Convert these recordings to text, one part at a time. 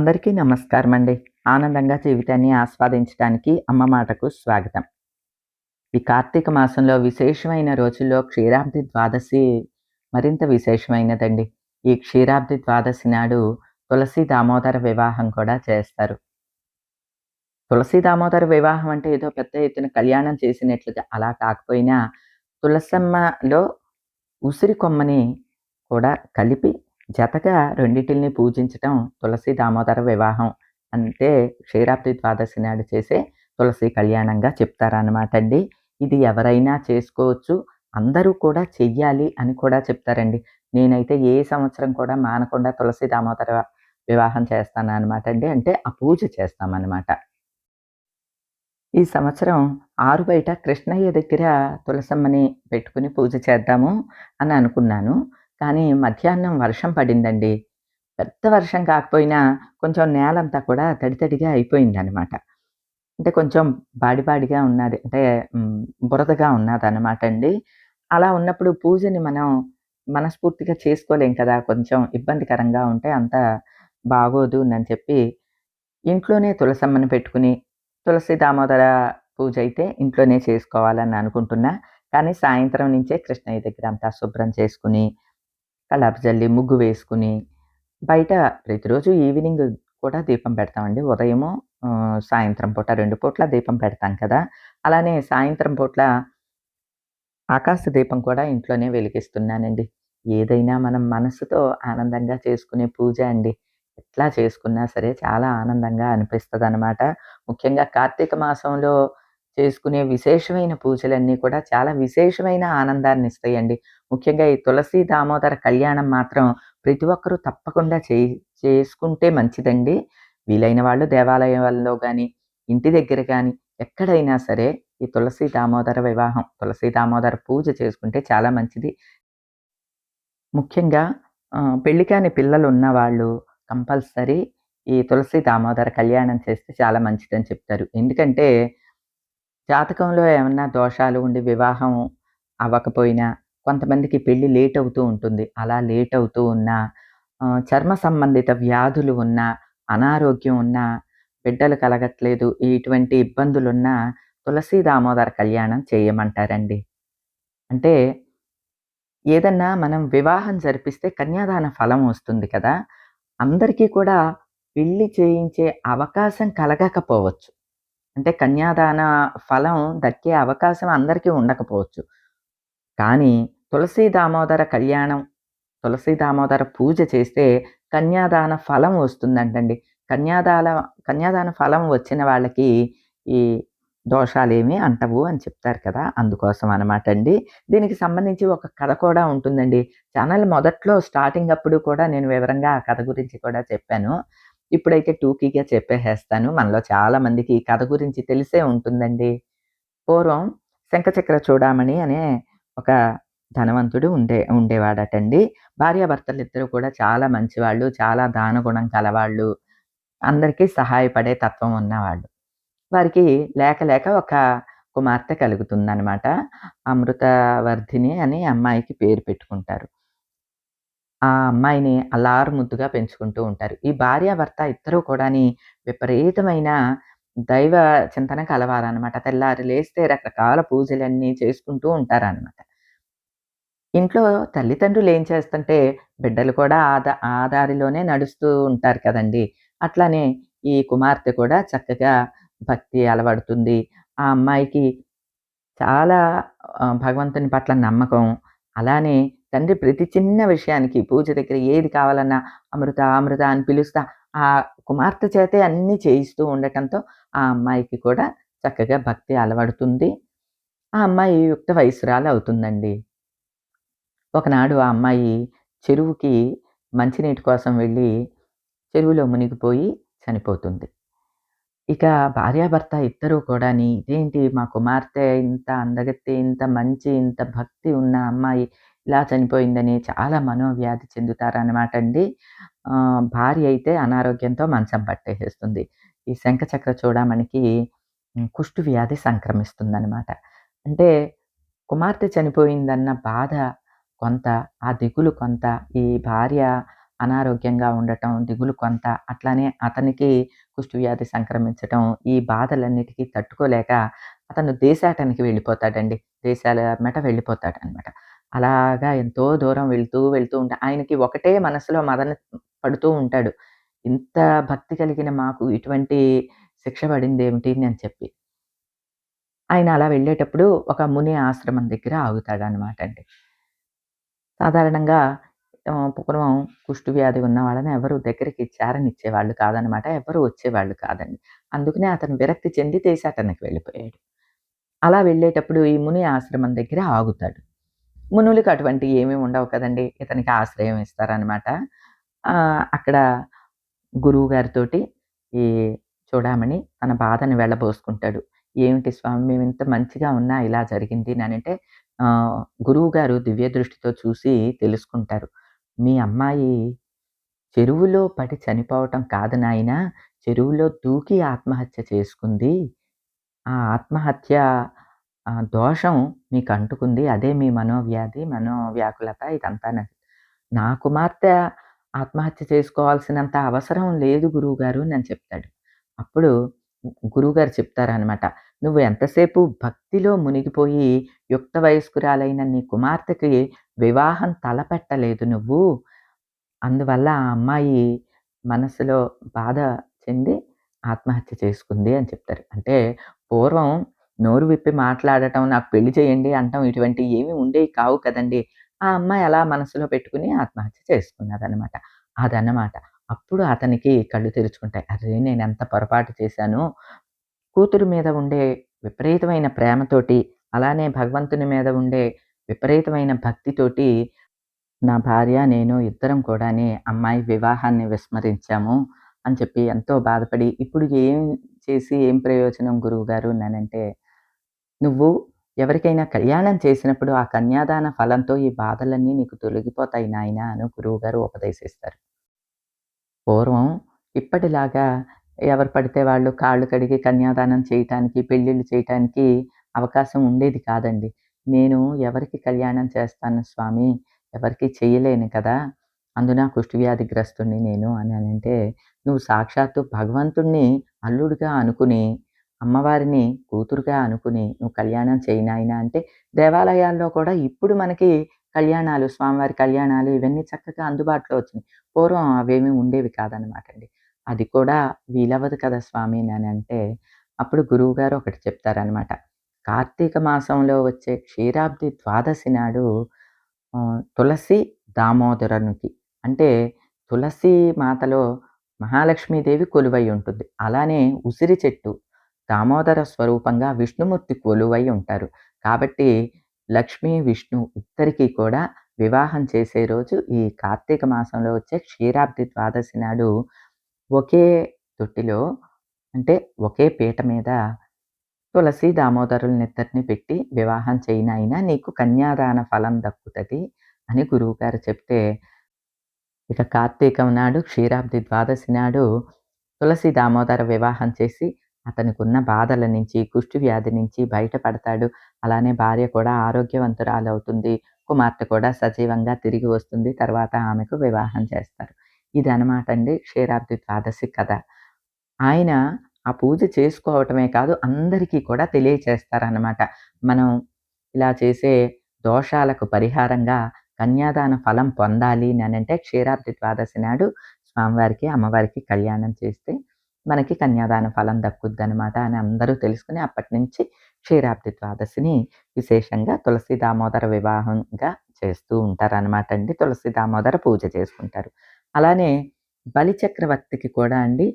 అందరికీ నమస్కారం అండి ఆనందంగా జీవితాన్ని ఆస్వాదించడానికి అమ్మ మాటకు స్వాగతం. ఈ కార్తీక మాసంలో విశేషమైన రోజుల్లో క్షీరాబ్ది ద్వాదశి మరింత విశేషమైనదండి. ఈ క్షీరాబ్ది ద్వాదశి నాడు తులసి దామోదర వివాహం కూడా చేస్తారు. తులసి దామోదర వివాహం అంటే ఏదో పెద్ద ఎత్తున కళ్యాణం చేసినట్లుగా అలా కాకపోయినా తులసమ్మలో ఉసిరి కొమ్మని కూడా కలిపి జతగా రెండింటిని పూజించటం తులసి దామోదర వివాహం అంటే క్షీరాబ్ది ద్వాదశి నాడు చేసే తులసి కళ్యాణంగా చెప్తారనమాట అండి. ఇది ఎవరైనా చేసుకోవచ్చు అందరూ కూడా చెయ్యాలి అని కూడా చెప్తారండి. నేనైతే ఏ సంవత్సరం కూడా మానకుండా తులసి దామోదర వివాహం చేస్తాను అనమాట అండి. అంటే ఆ పూజ చేస్తామన్నమాట. ఈ సంవత్సరం ఆరు బయట కృష్ణయ్య దగ్గర తులసమ్మని పెట్టుకుని పూజ చేద్దాము అని అనుకున్నాను. కానీ మధ్యాహ్నం వర్షం పడిందండి. పెద్ద వర్షం కాకపోయినా కొంచెం నేలంతా కూడా తడి తడిగా అయిపోయిందనమాట అంటే కొంచెం బాడిబాడిగా ఉన్నది అంటే బురదగా ఉన్నదనమాట అండి. అలా ఉన్నప్పుడు పూజని మనం మనస్ఫూర్తిగా చేసుకోలేం కదా కొంచెం ఇబ్బందికరంగా ఉంటే అంత బాగోదు అని చెప్పి ఇంట్లోనే తులసమ్మను పెట్టుకుని తులసి దామోదర పూజ అయితే ఇంట్లోనే చేసుకోవాలని అనుకుంటున్నా. కానీ సాయంత్రం నుంచే కృష్ణయ్య దగ్గర అంతా శుభ్రం చేసుకుని కలాపజల్లి జల్లి ముగ్గు వేసుకుని బయట ప్రతిరోజు ఈవినింగ్ కూడా దీపం పెడతామండి. ఉదయము సాయంత్రం పూట రెండు పూట్ల దీపం పెడతాం కదా. అలానే సాయంత్రం పూట్ల ఆకాశ దీపం కూడా ఇంట్లోనే వెలిగిస్తున్నానండి. ఏదైనా మనం మనసుతో ఆనందంగా చేసుకునే పూజ అండి. ఎట్లా చేసుకున్నా సరే చాలా ఆనందంగా అనిపిస్తుంది అనమాట ముఖ్యంగా కార్తీక మాసంలో చేసుకునే విశేషమైన పూజలన్నీ కూడా చాలా విశేషమైన ఆనందాన్ని ఇస్తాయండి. ముఖ్యంగా ఈ తులసి దామోదర కళ్యాణం మాత్రం ప్రతి ఒక్కరూ తప్పకుండా చే చేసుకుంటే మంచిదండి. వీలైన వాళ్ళు దేవాలయాల్లో కానీ ఇంటి దగ్గర కానీ ఎక్కడైనా సరే ఈ తులసి దామోదర వివాహం తులసి దామోదర పూజ చేసుకుంటే చాలా మంచిది. ముఖ్యంగా పెళ్ళి కాని పిల్లలు ఉన్న వాళ్ళు కంపల్సరీ ఈ తులసి దామోదర కళ్యాణం చేస్తే చాలా మంచిదని చెప్తారు. ఎందుకంటే జాతకంలో ఏమన్నా దోషాలు ఉండి వివాహం అవ్వకపోయినా కొంతమందికి పెళ్ళి లేట్ అవుతూ ఉంటుంది. అలా లేట్ అవుతూ ఉన్న చర్మ సంబంధిత వ్యాధులు ఉన్న అనారోగ్యం ఉన్న బిడ్డలు కలగట్లేదు ఇటువంటి ఇబ్బందులున్నా తులసి దామోదర కళ్యాణం చేయమంటారండి. అంటే ఏదన్నా మనం వివాహం జరిపిస్తే కన్యాదాన ఫలం వస్తుంది కదా అందరికీ కూడా పెళ్ళి చేయించే అవకాశం కలగకపోవచ్చు. అంటే కన్యాదాన ఫలం దక్కే అవకాశం అందరికీ ఉండకపోవచ్చు. కానీ తులసి దామోదర కళ్యాణం తులసి దామోదర పూజ చేస్తే కన్యాదాన ఫలం వస్తుందంటండి. కన్యాదాన కన్యాదాన ఫలం వచ్చిన వాళ్ళకి ఈ దోషాలేమీ అంటవు అని చెప్తారు కదా అందుకోసం అనమాట అండి. దీనికి సంబంధించి ఒక కథ కూడా ఉంటుందండి. ఛానల్ మొదట్లో స్టార్టింగ్ అప్పుడు కూడా నేను వివరంగా ఆ కథ గురించి కూడా చెప్పాను. ఇప్పుడైతే టూకీగా చెప్పేసేస్తాను. మనలో చాలా మందికి ఈ కథ గురించి తెలిసే ఉంటుందండి. పూర్వం శంఖచక్ర చూడామణి అనే ఒక ధనవంతుడు ఉండే ఉండేవాడటండి. భార్యాభర్తలు ఇద్దరు కూడా చాలా మంచివాళ్ళు చాలా దానగుణం కలవాళ్ళు. అందరికీ సహాయపడే తత్వం ఉన్నవాళ్ళు. వారికి లేక లేక ఒక కుమార్తె కలుగుతుందనమాట అమృతవర్ధిని అని అమ్మాయికి పేరు పెట్టుకుంటారు. ఆ అమ్మాయిని అల్లారు ముద్దుగా పెంచుకుంటూ ఉంటారు. ఈ భార్యాభర్త ఇద్దరూ కూడాని విపరీతమైన దైవ చింతన కలవారనమాట తెల్లారి లేస్తే రకరకాల పూజలన్నీ చేసుకుంటూ ఉంటారనమాట ఇంట్లో తల్లిదండ్రులు ఏం చేస్తుంటే బిడ్డలు కూడా ఆదా ఆ దారిలోనే నడుస్తూ ఉంటారు కదండి. అట్లానే ఈ కుమార్తె కూడా చక్కగా భక్తి అలవడుతుంది. ఆ అమ్మాయికి చాలా భగవంతుని పట్ల నమ్మకం. అలానే తండ్రి ప్రతి చిన్న విషయానికి పూజ దగ్గర ఏది కావాలన్నా అమృత అమృత అని పిలుస్తా ఆ కుమార్తె చేతే అన్నీ చేయిస్తూ ఉండటంతో ఆ అమ్మాయికి కూడా చక్కగా భక్తి అలవడుతుంది. ఆ అమ్మాయి యుక్త వయసురాలు అవుతుందండి ఒకనాడు ఆ అమ్మాయి చెరువుకి మంచినీటి కోసం వెళ్ళి చెరువులో మునిగిపోయి చనిపోతుంది. ఇక భార్యాభర్త ఇద్దరూ కూడాని ఇదేంటి మా కుమార్తె ఇంత అందగత్తి ఇంత మంచి ఇంత భక్తి ఉన్న అమ్మాయి ఇలా చనిపోయిందని చాలా మనోవ్యాధి చెందుతారనమాట అండి. భార్య అయితే అనారోగ్యంతో మంచం పట్టేసేస్తుంది. ఈ శంఖచక్ర చూడమనికి కుష్టు వ్యాధి సంక్రమిస్తుందన్నమాట. అంటే కుమార్తె చనిపోయిందన్న బాధ కొంత ఆ దిగులు కొంత ఈ భార్య అనారోగ్యంగా ఉండటం, దిగులు కొంత, అట్లానే అతనికి కుష్ఠవ్యాధి సంక్రమించటం, ఈ బాధలన్నిటికీ తట్టుకోలేక అతను దేశాటనికి వెళ్ళిపోతాడండి. దేశాల ఎమ్మట వెళ్ళిపోతాడనమాట. అలాగా ఎంతో దూరం వెళ్తూ, వెళ్తూ ఉంటా ఆయనకి ఒకటే మనసులో మదన పడుతూ ఉంటాడు. ఇంత భక్తి కలిగిన మాకు ఇటువంటి శిక్ష పడింది ఏమిటి అని చెప్పి. ఆయన అలా వెళ్ళేటప్పుడు ఒక ముని ఆశ్రమం దగ్గర ఆగుతాడనమాట అండి. సాధారణంగా పూర్వం కుష్టు వ్యాధి ఉన్న వాళ్ళని ఎవరు దగ్గరికి చేరనిచ్చేవాళ్ళు కాదనమాట. ఎవ్వరు వచ్చేవాళ్ళు కాదండి. అందుకనే అతను విరక్తి చెంది దేశాటనకి వెళ్ళిపోయాడు. అలా వెళ్ళేటప్పుడు ఈ ముని ఆశ్రమం దగ్గర ఆగుతాడు. మునులకు అటువంటివి ఏమీ ఉండవు కదండి ఇతనికి ఆశ్రయం ఇస్తారనమాట. అక్కడ అక్కడ గురువుగారితోటి ఈ చూడమని తన బాధని వెళ్ళబోసుకుంటాడు. "ఏమిటి స్వామి ఇంత మంచిగా ఉన్నా ఇలా జరిగింది" అంటే గురువు గురువుగారు దివ్య దృష్టితో చూసి తెలుసుకుంటారు. "మీ అమ్మాయి చెరువులో పడి చనిపోవటం కాదు నాయన చెరువులో దూకి ఆత్మహత్య చేసుకుంది. ఆ ఆత్మహత్య దోషం మీకు అంటుకుంది. అదే మీ మనోవ్యాధి, మనోవ్యాకులత ఇదంతా నా కుమార్తె ఆత్మహత్య చేసుకోవాల్సినంత అవసరం లేదు గురువుగారు" అని చెప్తాడు. అప్పుడు గురువుగారు చెప్తారనమాట. "నువ్వు ఎంతసేపు భక్తిలో మునిగిపోయి యుక్త వయస్కురాలైన నీ కుమార్తెకి వివాహం తలపెట్టలేదు నువ్వు. అందువల్ల ఆ అమ్మాయి మనసులో బాధ చెంది ఆత్మహత్య చేసుకుంది" అని చెప్తారు. అంటే పూర్వం నోరు విప్పి మాట్లాడటం, నాకు పెళ్ళి చేయండి అనటం ఇటువంటి ఏమి ఉండేవి కావు కదండీ! ఆ అమ్మాయి అలా మనసులో పెట్టుకొని ఆత్మహత్య చేసుకున్నదనమాట. అదనమాట. అప్పుడు అతనికి కళ్ళు తెరుచుకుంటాయి. అరే నేను ఎంత పొరపాటు చేశానో, కూతురు మీద ఉండే విపరీతమైన ప్రేమతోటి, అలానే భగవంతుని మీద ఉండే విపరీతమైన భక్తితోటి నా భార్య, నేను ఇద్దరం కూడాని అమ్మాయి వివాహాన్ని విస్మరించాము అని చెప్పి ఎంతో బాధపడి, ఇప్పుడు ఏం చేసి ఏం ప్రయోజనం గురువుగారు అనంటే, "నువ్వు ఎవరికైనా కళ్యాణం చేసినప్పుడు ఆ కన్యాదాన ఫలంతో ఈ బాధలన్నీ నీకు తొలగిపోతాయి నాయనా" అని గురువుగారు ఉపదేశిస్తారు. పూర్వం ఇప్పటిలాగా ఎవరు పడితే వాళ్ళు కాళ్ళు కడిగి కన్యాదానం చేయటానికి, పెళ్ళిళ్ళు చేయటానికి అవకాశం ఉండేది కాదండి. నేను ఎవరికి కళ్యాణం చేస్తాను స్వామి, ఎవరికీ చెయ్యలేను కదా! అందున కుష్ఠవ్యాధిగ్రస్తుడిని నేను అని అంటే "నువ్వు సాక్షాత్తు భగవంతుణ్ణి అల్లుడిగా అనుకుని, అమ్మవారిని కూతురుగా అనుకుని నువ్వు కళ్యాణం చెయ్యి అంటే దేవాలయాల్లో కూడా ఇప్పుడు మనకి కళ్యాణాలు, స్వామివారి కళ్యాణాలు ఇవన్నీ చక్కగా అందుబాటులో వచ్చినాయి పూర్వం అవేమీ ఉండేవి కాదనమాట అండి "అది కూడా వీలవ్వదు కదా స్వామి" అంటే అప్పుడు గురువుగారు ఒకటి చెప్తారనమాట. కార్తీక మాసంలో వచ్చే క్షీరాబ్ది ద్వాదశి నాడు తులసి దామోదరునికి అంటే తులసి మాతలో మహాలక్ష్మీదేవి కొలువై ఉంటుంది. అలానే ఉసిరి చెట్టు దామోదర స్వరూపంగా విష్ణుమూర్తి కొలువై ఉంటారు. కాబట్టి లక్ష్మీ విష్ణు ఇద్దరికీ కూడా వివాహం చేసే రోజు ఈ కార్తీక మాసంలో వచ్చే క్షీరాబ్ది ద్వాదశి నాడు ఒకే తొట్టిలో అంటే ఒకే పీట మీద తులసి, దామోదరులనిద్దరిని పెట్టి వివాహం చేయనైనా నీకు కన్యాదాన ఫలం దక్కుతుంది అని గురువుగారు చెప్తే, ఇక కార్తీకం నాడు క్షీరాబ్ది ద్వాదశి నాడు తులసి, దామోదర వివాహం చేసి అతనికున్న బాధల నుంచి, కుష్ఠవ్యాధి నుంచి బయటపడతాడు. అలానే భార్య కూడా ఆరోగ్యవంతురాలవుతుంది. కుమార్తె కూడా సజీవంగా తిరిగి వస్తుంది. తర్వాత ఆమెకు వివాహం చేస్తారు. ఇది అనమాట అండి క్షీరాబ్ది ద్వాదశి కథ. ఆయన ఆ పూజ చేసుకోవటమే కాదు అందరికీ కూడా తెలియచేస్తారనమాట. మనం ఇలా చేసే దోషాలకు పరిహారంగా కన్యాదాన ఫలం పొందాలి అని అంటే క్షీరాబ్ది ద్వాదశి నాడు స్వామివారికి, అమ్మవారికి కళ్యాణం చేస్తే మనకి కన్యాదాన ఫలం దక్కుద్దనమాట అని అందరూ తెలుసుకొని అప్పటినుంచి క్షీరాబ్ది ద్వాదశిని విశేషంగా తులసి, దామోదర వివాహంగా చేస్తూ ఉంటారనమాట అండి. తులసి, దామోదర పూజ చేసుకుంటారు. అలానే బలిచక్రవర్తికి కూడా అండి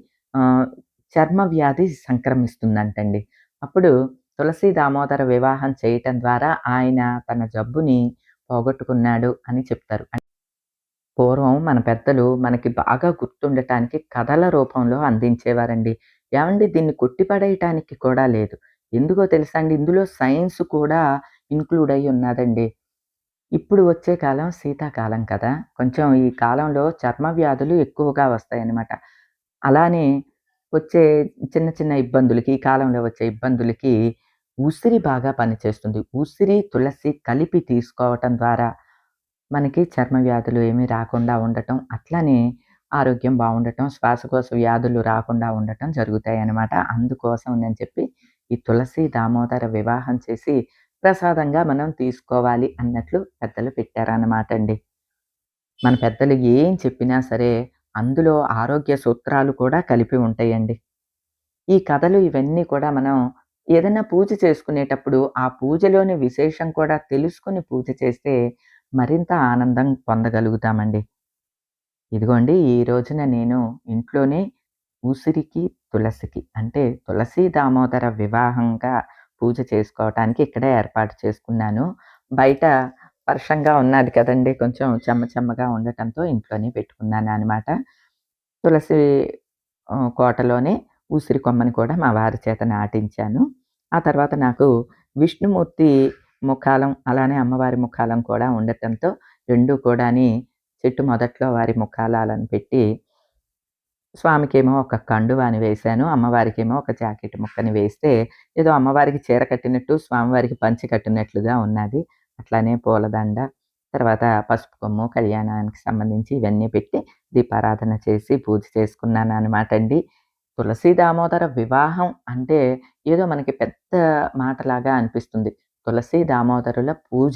చర్మ వ్యాధి సంక్రమిస్తుందంటండి. అప్పుడు తులసి, దామోదర వివాహం చేయటం ద్వారా ఆయన తన జబ్బుని పోగొట్టుకున్నాడు అని చెప్తారు. పూర్వం మన పెద్దలు మనకి బాగా గుర్తుండటానికి కథల రూపంలో అందించేవారండి. ఏమండి దీన్ని కొట్టిపడేయటానికి కూడా లేదు. ఎందుకో తెలుసా అండి? ఇందులో సైన్స్ కూడా ఇంక్లూడ్ అయి ఉన్నాదండి. ఇప్పుడు వచ్చే కాలం శీతాకాలం కదా! కొంచెం ఈ కాలంలో చర్మ వ్యాధులు ఎక్కువగా వస్తాయన్నమాట. అలానే వచ్చే చిన్న చిన్న ఇబ్బందులకి, ఈ కాలంలో వచ్చే ఇబ్బందులకి ఉసిరి బాగా పనిచేస్తుంది. ఉసిరి, తులసి కలిపి తీసుకోవటం ద్వారా మనకి చర్మ వ్యాధులు ఏమీ రాకుండా ఉండటం, అట్లానే ఆరోగ్యం బాగుండటం శ్వాసకోశ వ్యాధులు రాకుండా ఉండటం జరుగుతాయి అన్నమాట అందుకోసం అని చెప్పి ఈ తులసి దామోదర వివాహం చేసి ప్రసాదంగా మనం తీసుకోవాలి అన్నట్లు పెద్దలు పెట్టారనమాటండి. మన పెద్దలు ఏం చెప్పినా సరే అందులో ఆరోగ్య సూత్రాలు కూడా కలిపి ఉంటాయండి. ఈ కథలు ఇవన్నీ కూడా మనం ఏదైనా పూజ చేసుకునేటప్పుడు ఆ పూజలోని విశేషం కూడా తెలుసుకుని పూజ చేస్తే మరింత ఆనందం పొందగలుగుతామండి. ఇదిగోండి ఈ రోజున నేను ఇంట్లోనే ఉసిరికి, తులసికి అంటే తులసి దామోదర వివాహంగా పూజ చేసుకోవటానికి ఇక్కడే ఏర్పాటు చేసుకున్నాను. బయట వర్షంగా ఉన్నది కదండీ! కొంచెం చెమ్మ చెమ్మగా ఉండటంతో ఇంట్లోనే పెట్టుకున్నాను అనమాట తులసి కోటలోనే ఉసిరి కొమ్మని కూడా మా వారి చేత నాటించాను. ఆ తర్వాత నాకు విష్ణుమూర్తి ముఖాలం, అలానే అమ్మవారి ముఖాలం కూడా ఉండటంతో రెండు కూడాని చెట్టు మొదట్లో వారి ముఖాలాలను పెట్టి స్వామికేమో ఒక కండువాని వేశాను. అమ్మవారికేమో ఒక జాకెట్ ముక్కని వేస్తే ఏదో అమ్మవారికి చీర కట్టినట్టు, స్వామివారికి పంచి కట్టినట్లుగా ఉన్నది. అట్లానే పూలదండ, తర్వాత పసుపు కొమ్ము, కళ్యాణానికి సంబంధించి ఇవన్నీ పెట్టి దీపారాధన చేసి పూజ చేసుకున్నాను అనమాట అండి తులసి దామోదర వివాహం అంటే ఏదో మనకి పెద్ద మాటలాగా అనిపిస్తుంది. తులసి దామోదరుల పూజ.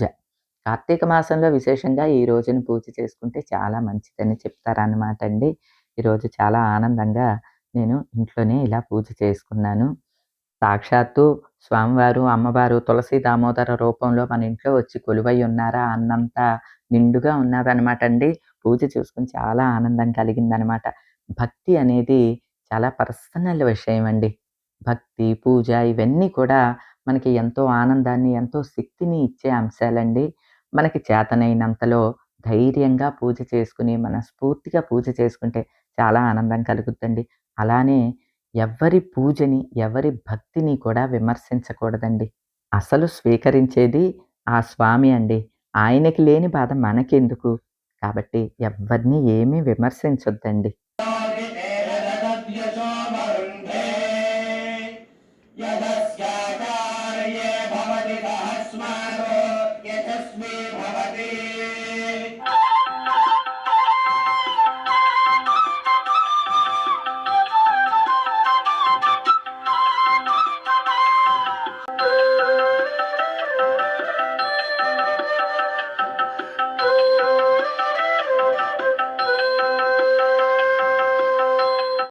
కార్తీక మాసంలో విశేషంగా ఈ రోజున పూజ చేసుకుంటే చాలా మంచిదని చెప్తారనమాటండి. ఈరోజు చాలా ఆనందంగా నేను ఇంట్లోనే ఇలా పూజ చేసుకున్నాను. సాక్షాత్తు స్వామివారు, అమ్మవారు తులసి దామోదర రూపంలో మన ఇంట్లో వచ్చి కొలువై ఉన్నారా అన్నంత నిండుగా ఉన్నారనమాటండి. పూజ చూసుకుని చాలా ఆనందం కలిగిందనమాట. భక్తి అనేది చాలా పర్సనల్ విషయం అండి భక్తి, పూజ ఇవన్నీ కూడా మనకి ఎంతో ఆనందాన్ని, ఎంతో శక్తిని ఇచ్చే అంశాలండి. మనకి చేతనైనంతలో ధైర్యంగా పూజ చేసుకుని మనస్ఫూర్తిగా పూజ చేసుకుంటే చాలా ఆనందం కలుగుద్దండి. అలానే ఎవరి పూజని, ఎవరి భక్తిని కూడా విమర్శించకూడదండి. అసలు స్వీకరించేది ఆ స్వామి అండి. ఆయనకి లేని బాధ మనకెందుకు? కాబట్టి ఎవ్వరిని ఏమీ విమర్శించొద్దండి.